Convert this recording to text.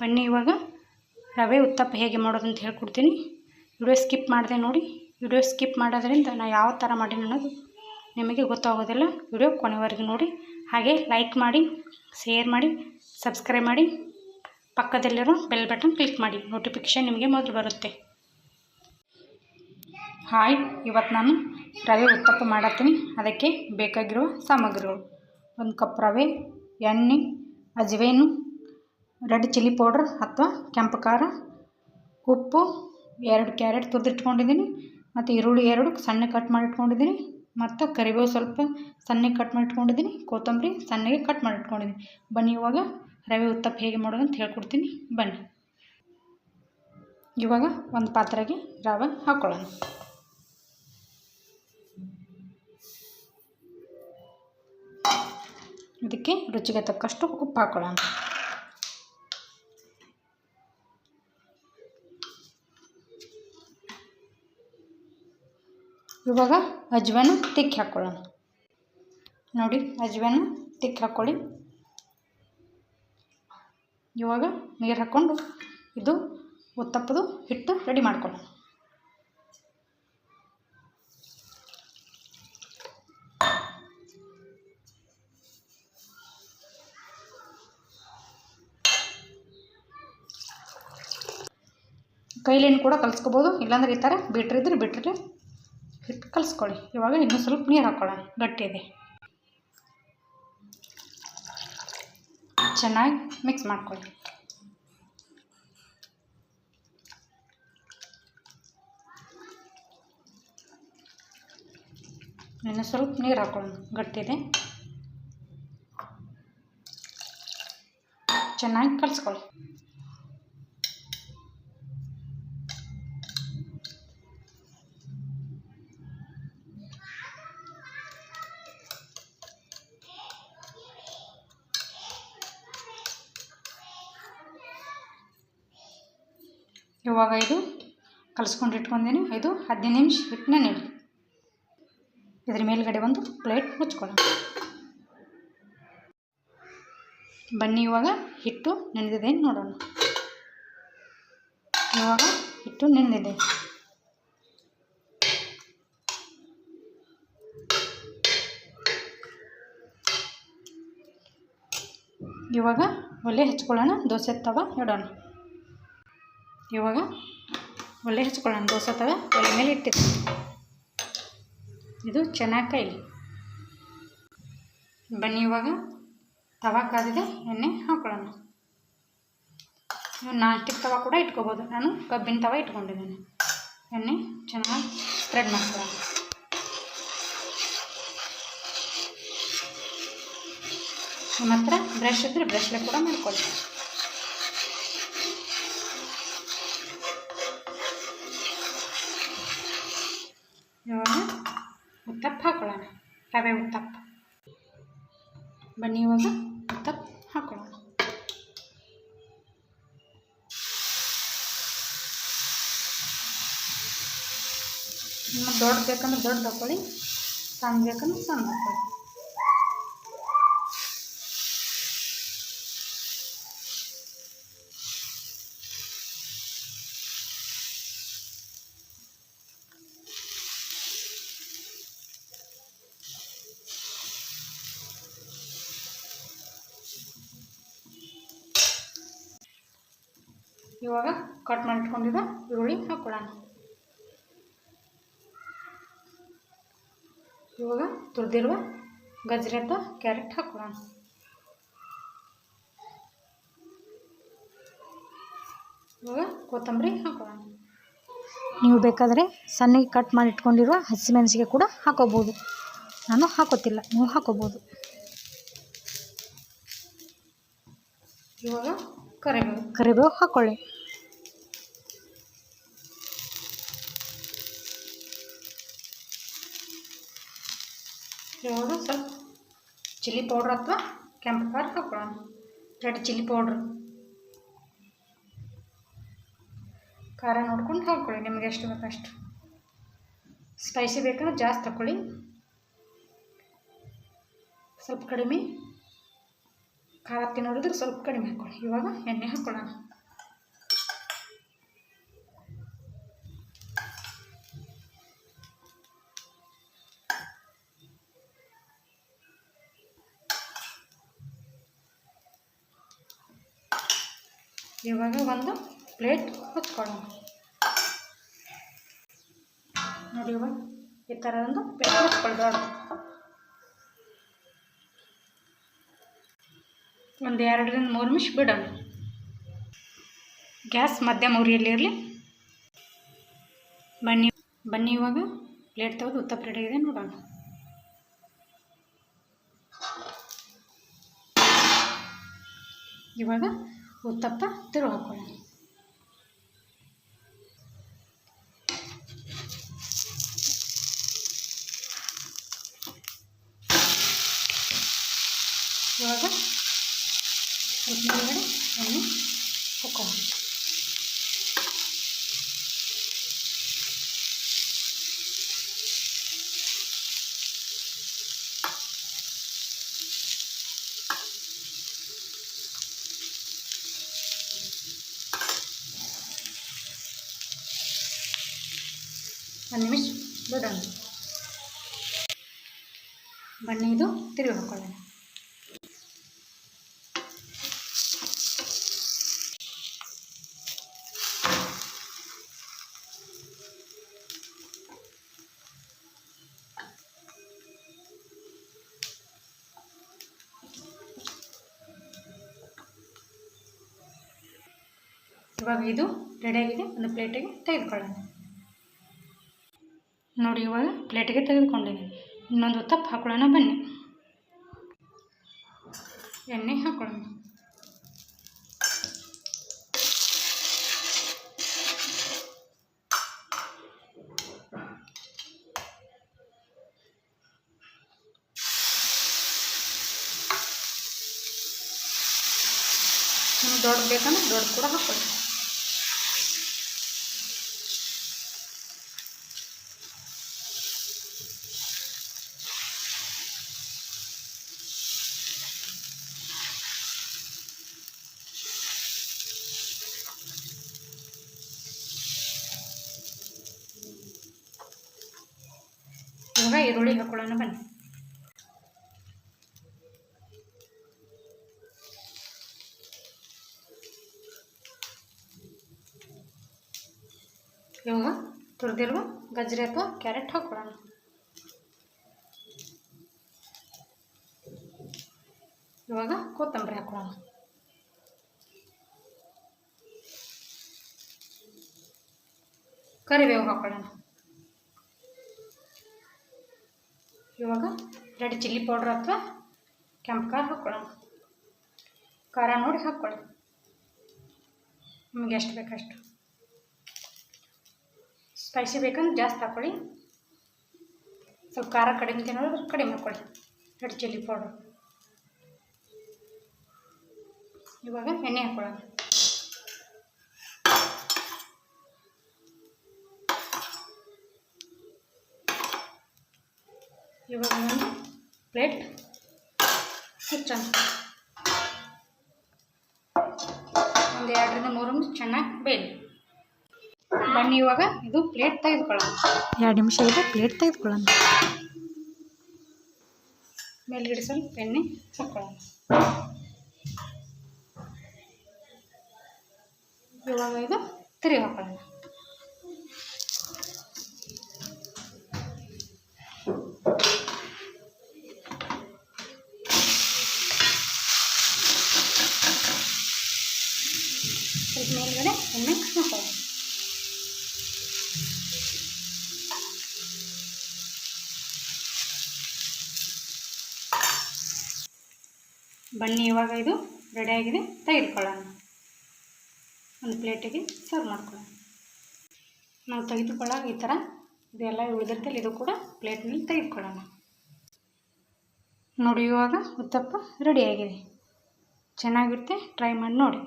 ಬನ್ನಿ ಇವಾಗ ರವೆ ಉತ್ತಪ್ಪ ಹೇಗೆ ಮಾಡೋದು ಅಂತ ಹೇಳ್ಕೊಡ್ತೀನಿ. ವಿಡಿಯೋ ಸ್ಕಿಪ್ ಮಾಡಿದೆ ನೋಡಿ. ವಿಡಿಯೋ ಸ್ಕಿಪ್ ಮಾಡೋದ್ರಿಂದ ನಾನು ಯಾವ ಥರ ಮಾಡೀನಿ ಅನ್ನೋದು ನಿಮಗೆ ಗೊತ್ತಾಗೋದಿಲ್ಲ. ವಿಡಿಯೋ ಕೊನೆವರೆಗೂ ನೋಡಿ. ಹಾಗೆ ಲೈಕ್ ಮಾಡಿ, ಶೇರ್ ಮಾಡಿ, ಸಬ್ಸ್ಕ್ರೈಬ್ ಮಾಡಿ. ಪಕ್ಕದಲ್ಲಿರೋ ಬೆಲ್ ಬಟನ್ ಕ್ಲಿಕ್ ಮಾಡಿ. ನೋಟಿಫಿಕೇಷನ್ ನಿಮಗೆ ಮೊದಲು ಬರುತ್ತೆ. ಹಾಯ್, ಇವತ್ತು ನಾನು ರವೆ ಉತ್ತಪ್ಪ ಮಾಡತ್ತೀನಿ. ಅದಕ್ಕೆ ಬೇಕಾಗಿರುವ ಸಾಮಗ್ರಿಗಳು. ಒಂದು ಕಪ್ ರವೆ, ಎಣ್ಣೆ ಅಜವೇನು ರೆಡ್ ಚಿಲ್ಲಿ ಪೌಡ್ರ್ ಅಥವಾ ಕೆಂಪು ಖಾರ, ಉಪ್ಪು, ಎರಡು ಕ್ಯಾರೆಟ್ ತುರಿದಿಟ್ಕೊಂಡಿದ್ದೀನಿ ಮತ್ತು ಈರುಳ್ಳಿ ಎರಡು ಸಣ್ಣ ಕಟ್ ಮಾಡಿ ಇಟ್ಕೊಂಡಿದ್ದೀನಿ ಮತ್ತು ಕರಿಬೇವು ಸ್ವಲ್ಪ ಸಣ್ಣಗೆ ಕಟ್ ಮಾಡಿ ಇಟ್ಕೊಂಡಿದ್ದೀನಿ ಕೊತ್ತಂಬರಿ ಸಣ್ಣಗೆ ಕಟ್ ಮಾಡಿ ಇಟ್ಕೊಂಡಿದ್ದೀನಿ ಬನ್ನಿ ಇವಾಗ ರವೆ ಉತ್ತಪ್ಪ ಹೇಗೆ ಮಾಡೋದು ಅಂತ ಹೇಳ್ಕೊಡ್ತೀನಿ. ಬನ್ನಿ. ಇವಾಗ ಒಂದು ಪಾತ್ರೆಗೆ ರವೆ ಹಾಕ್ಕೊಳ್ಳೋಣ. ಇದಕ್ಕೆ ರುಚಿಗೆ ತಕ್ಕಷ್ಟು ಉಪ್ಪು ಹಾಕ್ಕೊಳ್ಳೋಣ. ಇವಾಗ ಅಜ್ವಾನ ತಿಕ್ಕಿ ಹಾಕ್ಕೊಳ್ಳೋಣ ನೋಡಿ, ಅಜ್ವಾನ ತಿಕ್ಕಿ ಹಾಕ್ಕೊಳ್ಳಿ ಇವಾಗ ನೀರು ಹಾಕ್ಕೊಂಡು ಇದು ಉತ್ತಪ್ಪದು ಹಿಟ್ಟು ರೆಡಿ ಮಾಡ್ಕೊಳ್ಳೋಣ. ಕೈಲೇನು ಕೂಡ ಕಲಿಸ್ಕೋಬೋದು. ಇಲ್ಲಾಂದ್ರೆ ಈ ಥರ ಬಿಟ್ರಿದ್ರೆ ಬಿಟ್ಟರೆ ಕಲಿಸ್ಕೊಳ್ಳಿ. ಇವಾಗ ಇನ್ನೂ ಸ್ವಲ್ಪ ನೀರು ಹಾಕ್ಕೊಳ್ಳೋಣ ಗಟ್ಟಿದೆ ಚೆನ್ನಾಗಿ ಮಿಕ್ಸ್ ಮಾಡ್ಕೊಳ್ಳಿ. ಇನ್ನು ಸ್ವಲ್ಪ ನೀರು ಹಾಕ್ಕೊಳ್ಳೋಣ ಗಟ್ಟಿದೆ ಚೆನ್ನಾಗಿ ಕಲಿಸ್ಕೊಳ್ಳಿ. ಇವಾಗ ಇದು ಕಲಿಸ್ಕೊಂಡು ಇಟ್ಕೊಂಡಿನಿ ಇದು ಹದಿನೈದು ನಿಮಿಷ ಹಿಟ್ಟು ನೆನೆ ಇದ್ರ ಮೇಲ್ಗಡೆ ಒಂದು ಪ್ಲೇಟ್ ಮುಚ್ಕೊಳ್ಳೋಣ. ಬನ್ನಿ, ಇವಾಗ ಹಿಟ್ಟು ನೆನೆದಿದೆ ನೋಡೋಣ. ಇವಾಗ ಹಿಟ್ಟು ನೆನೆದಿದೆ. ಇವಾಗ ಒಲೆ ಹಚ್ಕೊಳ್ಳೋಣ, ದೋಸೆ ತವ ಇಡೋಣ. ಇವಾಗ ಒಲೆ ಹಚ್ಕೊಳ್ಳೋಣ ದೋಸೆ ತವ ಒಲೆ ಮೇಲೆ ಇಟ್ಟಿದ್ದೆ ಇದು ಚೆನ್ನಾಗಿ ಕೈಲಿ ಬನ್ನಿ ಇವಾಗ ತವ ಕಾದಿದೆ, ಎಣ್ಣೆ ಹಾಕೊಳ್ಳೋಣ. ನೀವು ನಾಸ್ಟಿಕ್ ತವ ಕೂಡ ಇಟ್ಕೋಬೋದು. ನಾನು ಕಬ್ಬಿನ ತವ ಇಟ್ಕೊಂಡಿದ್ದೇನೆ. ಎಣ್ಣೆ ಚೆನ್ನಾಗಿ ಸ್ಪ್ರೆಡ್ ಮಾಡ್ಕೊಳ್ಳೋಣ. ನಿಮ್ಮ ಹತ್ರ ಬ್ರಷ್ ಇದ್ದರೆ ಬ್ರಷ್ಲೆ ಕೂಡ ಮಾಡ್ಕೊಳ್ಳಿ. ಉತ್ತಪ್ಪ ಹಾಕೊಳ್ಳೋಣ ರವೆ ಉತ್ತಪ್ಪ ಬನ್ನಿ ಇವಾಗ ಉತ್ತಪ್ಪ ಹಾಕೊಳ್ಳೋಣ. ನಿಮಗೆ ದೊಡ್ಡ ಬೇಕಂದ್ರೆ ದೊಡ್ಡ ಹಾಕೊಳ್ಳಿ ಸಣ್ಣ ಬೇಕಂದ್ರೆ ಸಣ್ಣ ಹಾಕೊಳ್ಳಿ. ಇವಾಗ ಕಟ್ ಮಾಡಿಟ್ಕೊಂಡಿರೋ ಈರುಳ್ಳಿ ಹಾಕ್ಕೊಳ್ಳೋಣ ಇವಾಗ ತುರಿದಿರುವ ಗಜ್ರಿ ಅಥವಾ ಕ್ಯಾರೆಟ್ ಹಾಕ್ಕೊಳ್ಳೋಣ ಇವಾಗ ಕೊತ್ತಂಬರಿ ಹಾಕ್ಕೊಳ್ಳೋಣ ನೀವು ಬೇಕಾದರೆ ಸಣ್ಣಗೆ ಕಟ್ ಮಾಡಿ ಇಟ್ಕೊಂಡಿರುವ ಹಸಿಮೆಣಸಿಗೆ ಕೂಡ ಹಾಕೋಬೋದು. ನಾನು ಹಾಕೋತಿಲ್ಲ, ನೀವು ಹಾಕೋಬೋದು. ಇವಾಗ ಕರಿಬೇವು. ಕರಿಬೇವು ಹಾಕ್ಕೊಳ್ಳಿ ಇವಾಗ ಸ್ವಲ್ಪ ಚಿಲ್ಲಿ ಪೌಡ್ರ್ ಅಥವಾ ಕೆಂಪು ಖಾರ ಹಾಕೊಳ್ಳೋಣ. Red chilli powder. ಖಾರ ನೋಡ್ಕೊಂಡು ಹಾಕ್ಕೊಳ್ಳಿ ನಿಮ್ಗೆ ಎಷ್ಟು ಬೇಕಷ್ಟು ಸ್ಪೈಸಿ ಬೇಕಂದ್ರೆ ಜಾಸ್ತಿ ಹಾಕ್ಕೊಳ್ಳಿ ಸ್ವಲ್ಪ ಕಡಿಮೆ ಖಾರ ತಿನ್ನೋರಿದ್ರೆ ಸ್ವಲ್ಪ ಕಡಿಮೆ ಹಾಕ್ಕೊಳ್ಳಿ. ಇವಾಗ ಎಣ್ಣೆ ಹಾಕ್ಕೊಳ್ಳೋಣ. ಇವಾಗ ಒಂದು ಪ್ಲೇಟ್ ಹೊತ್ಕೊಳ್ಳೋಣ. ನೋಡಿ ಇವಾಗ ಈ ಥರ ಒಂದು ಪ್ಲೇಟ್ ಹೊತ್ಕೊಳ್ಬಾರ್ದು ಒಂದು ಎರಡರಿಂದ ಮೂರು ನಿಮಿಷ ಬಿಡೋಣ ಗ್ಯಾಸ್ ಮಧ್ಯಮ ಉರಿಯಲ್ಲಿ ಇರಲಿ. ಬನ್ನಿ ಬನ್ನಿ ಇವಾಗ. ಪ್ಲೇಟ್ ತೆಗೆದು ಉತ್ತಪ್ಪ ರೆಡಿ ಇದೆ ನೋಡೋಣ ಇವಾಗ ಉತ್ತಪ್ಪ ತಿರುಗಿ ಹಾಕೊಳ್ಳೋಣ ಇವಾಗ ಸ್ವಲ್ಪ ಮೇಲ್ಗಡೆ ಎಣ್ಣೆ ಹಾಕೊಳ್ಳೋಣ ಒಂದು ನಿಮಿಷ ಬಿಡೋಣ ಬನ್ನಿ ಇದು ತಿರುಗಿ ಹಾಕೊಳ್ಳೋಣ ಇವಾಗ ಇದು ರೆಡಿಯಾಗಿದೆ ಒಂದು ಪ್ಲೇಟಿಗೆ ತೆಗೆದುಕೊಳ್ಳೋಣ. ನೋಡಿ, ಇವಾಗ ಪ್ಲೇಟಿಗೆ ತೆಗೆದುಕೊಂಡಿದ್ದೀನಿ. ಇನ್ನೊಂದು ತಪ್ಪು ಹಾಕೊಳ್ಳೋಣ, ಬನ್ನಿ. ಎಣ್ಣೆ ಹಾಕೊಳ್ಳೋಣ. ದೊಡ್ಡ ಬೇಕಂದ್ರೆ ದೊಡ್ಡ ಕೂಡ ಹಾಕೊಳ್ಳಿ. ಹಾಕೊಳ್ಳೋಣ ಬನ್ನಿ. ಇವಾಗ ತುರಿದಿರುವ ಗಜ್ರಿ ಅಥವಾ ಕ್ಯಾರೆಟ್ ಹಾಕೊಳ್ಳೋಣ ಇವಾಗ ಕೊತ್ತಂಬರಿ ಹಾಕೊಳ್ಳೋಣ ಕರಿಬೇವು ಹಾಕೊಳ್ಳೋಣ ಇವಾಗ ರೆಡ್ ಚಿಲ್ಲಿ ಪೌಡ್ರ್ ಅಥವಾ ಕೆಂಪು ಖಾರ ಹಾಕ್ಕೊಳ್ಳೋಣ. ಖಾರ ನೋಡಿ ಹಾಕ್ಕೊಳ್ಳಿ. ನಿಮಗೆ ಎಷ್ಟು ಬೇಕಷ್ಟು. ಸ್ಪೈಸಿ ಬೇಕಂದ್ರೆ ಜಾಸ್ತಿ ಹಾಕ್ಕೊಳ್ಳಿ. ಸ್ವಲ್ಪ ಖಾರ ಕಡಿಮೆ ತಿನ್ನೋದ್ರೆ ಕಡಿಮೆ ಹಾಕ್ಕೊಳ್ಳಿ. Red chilli powder. ಇವಾಗ ಎಣ್ಣೆ ಹಾಕ್ಕೊಳ್ಳೋಣ. ಇವಾಗ ನಾನು ಪ್ಲೇಟ್ ಹಚ್ಚೋಣ ಒಂದು ಎರಡರಿಂದ ಮೂರು ನಿಮಿಷ ಚೆನ್ನಾಗಿ ಬೇಯಲಿ ಬನ್ನಿ ಇವಾಗ ಇದು ಪ್ಲೇಟ್ ತೆಗೆದುಕೊಳ್ಳೋಣ. ಎರಡು ನಿಮಿಷ ಇದೆ ಪ್ಲೇಟ್ ತೆಗೆದುಕೊಳ್ಳೋಣ. ಮೇಲ್ಗಡೆ ಸ್ವಲ್ಪ ಎಣ್ಣೆ ಹಾಕೊಳ್ಳೋಣ. ಇವಾಗ ಇದು ತಿರುಗಿ ಹಾಕೊಳ್ಳೋಣ. ಸ್ವಲ್ಪ ಮೇಲ್ಗಡೆ ಎಣ್ಣೆ ಹಾಕೊಳ್ಳೋಣ ಬನ್ನಿ, ಇವಾಗ ಇದು ರೆಡಿಯಾಗಿದೆ ತೆಗೆದುಕೊಳ್ಳೋಣ. ಒಂದು ಪ್ಲೇಟಿಗೆ ಸರ್ವ್ ಮಾಡ್ಕೊಳ್ಳೋಣ. ನಾವು ತೆಗೆದುಕೊಳ್ಳಾಗ ಈ ಥರ. ಇದೆಲ್ಲ ಉಳಿದಿರ್ತಲ್ಲ ಇದು ಕೂಡ ಪ್ಲೇಟ್ನಲ್ಲಿ ತೆಗೆದುಕೊಳ್ಳೋಣ. ನೋಡಿ, ಇವಾಗ ಉತ್ತಪ್ಪ ರೆಡಿಯಾಗಿದೆ ಚೆನ್ನಾಗಿರುತ್ತೆ ಟ್ರೈ ಮಾಡಿ ನೋಡಿ.